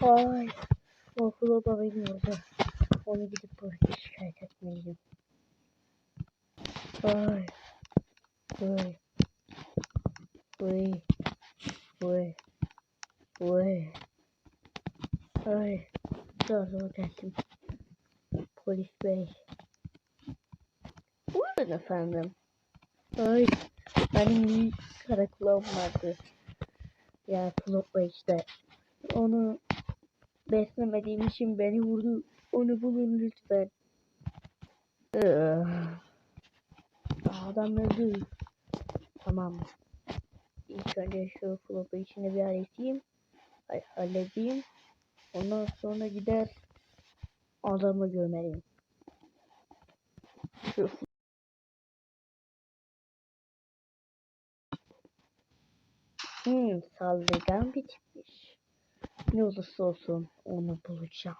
Ay. O flopa benim orada. Onu gidip polise şikayet etmeliyim. Ay. Vay. Vay. Vay. Ay. Zor zor geldim. Polis bey. Buyurun efendim. Ay. Benim bir kara kulağım vardı. Ya Floppa işte. Onu beslemediğim için beni vurdu. Onu bulun lütfen. Ah. Adam öldü. Tamam. İlk önce şu Floppa içini bir halledeyim. Halledeyim. Ondan sonra gider adamı gömerim. Şu Hmm, saldırgan bir плюс за социум он и получал.